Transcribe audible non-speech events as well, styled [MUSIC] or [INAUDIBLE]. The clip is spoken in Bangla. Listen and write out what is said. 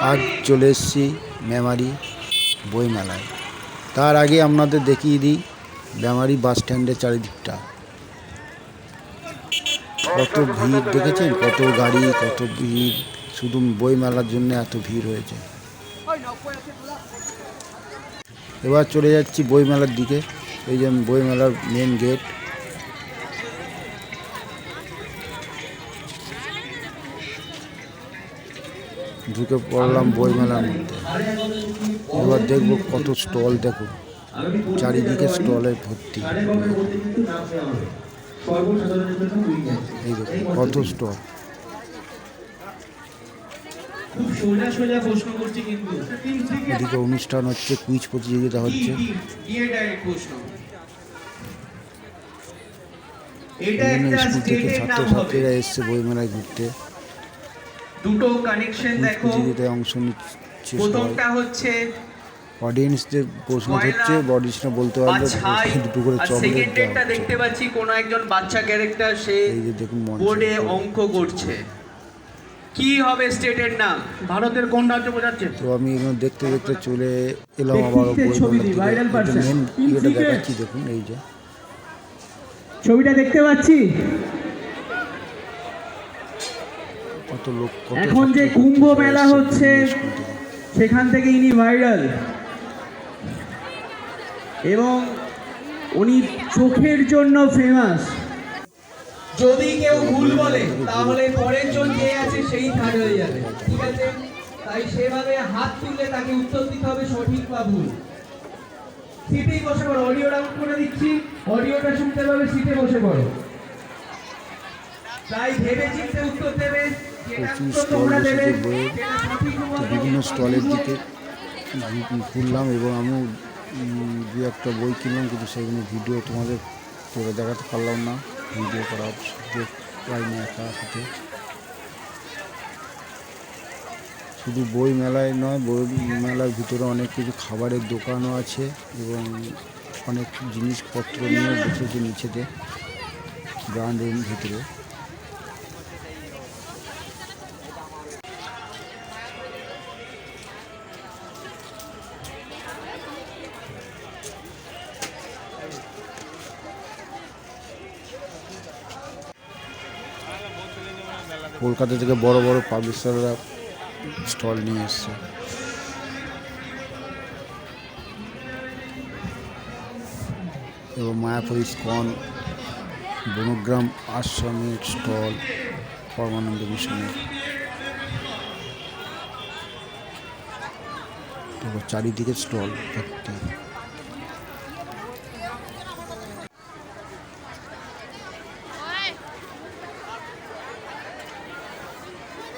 আজ চলে এসেছি মেমারি বইমেলায়। তার আগে আপনাদের দেখিয়ে দিই মেমারি বাস স্ট্যান্ডের চারিদিকটা। কত ভিড়, দেখেছেন? কত গাড়ি, কত ভিড়। শুধু বইমেলার জন্য এত ভিড় হয়েছে। এবার চলে যাচ্ছি বইমেলার দিকে। এই যে বইমেলার মেন গেট ঢুকে পড়লাম বইমেলার মধ্যে এবার দেখব কত স্টল, দেখো। চারিদিকে স্টলে ভর্তি। এই দেখুন কত স্টল। এদিকে অনুষ্ঠান হচ্ছে কুইজ প্রতিযোগিতা হচ্ছে। বিভিন্ন স্কুল থেকে ছাত্রছাত্রীরা এসছে বইমেলায় ঘুরতে। দুটো কানেকশন দেখো। অংশ নিচ্ছে প্রথমটা হচ্ছে অডিয়েন্সদের প্রশ্ন হচ্ছে অডিয়েন্সরা বলতে পারবে [LAUGHS] দুটো করে সেকেন্ডেরটা দেখতে পাচ্ছি কোনো একজন বাচ্চা ক্যারেক্টার সে এই যে দেখুন বোর্ডে অঙ্ক করছে। কি হবে স্টেটের নাম? ভারতের কোন রাজ্য বোঝাচ্ছে? তো আমি এগুলো দেখতে দেখতে চলে এলাম আবার. মেন দেখাচ্ছি দেখুন এই যে। ছবিটা দেখতে পাচ্ছি? কত লোক এখন যে কুম্ভ মেলা হচ্ছে। সেখান থেকে ইনি ভাইরাল। এবং উনি চোখের জন্য ফেমাস যদি কেউ ভুল বলে তাহলে পরের জন যে আছে সেই থার্ড হয়ে যাবে ঠিক আছে? তাই সেভাবে হাত তুললে তাকে উত্তর দিতে হবে সঠিক বা ভুল। সিটেই বসে পড়ো অডিও ডাউন করে দিচ্ছি। অডিওটা শুনতে পাবে সিটে বসে পড়ো। তাই ভেবে চিন্তে উত্তর দেবে। প্রচুর স্টল বসেছে বইয়ের তো বিভিন্ন স্টলের দিকে ঘুরলাম এবং আমিও দু একটা বই কিনলাম, কিন্তু সেগুলো ভিডিও তোমাদের করে দেখাতে পারলাম না। ভিডিও করার সুযোগ পাইনি একা হাতে। শুধু বই মেলায় নয়, বই মেলার ভিতরে অনেক কিছু খাবারের দোকানও আছে এবং অনেক জিনিসপত্র নিয়ে বসেছে নিচেতে, ব্র্যান্ডের ভিতরে। কলকাতা থেকে বড় বড় পাবলিশাররা স্টল নিয়ে এসছে। এবং মায়াপুর ইস্কন বনগ্রাম আশ্রমের স্টল, পরমানন্দ মিশনের। চারিদিকে স্টল ভর্তি চারিদিকে ঘুরিয়ে তোমাদেরকে দেখাচ্ছি দেখো। প্রবন্ধ ট্রেনিং পরমানন্দ অঙ্কন স্টল প্রতিযোগিতা কুইজ প্রতিযোগিতা অনুষ্ঠিত হয়েছে এই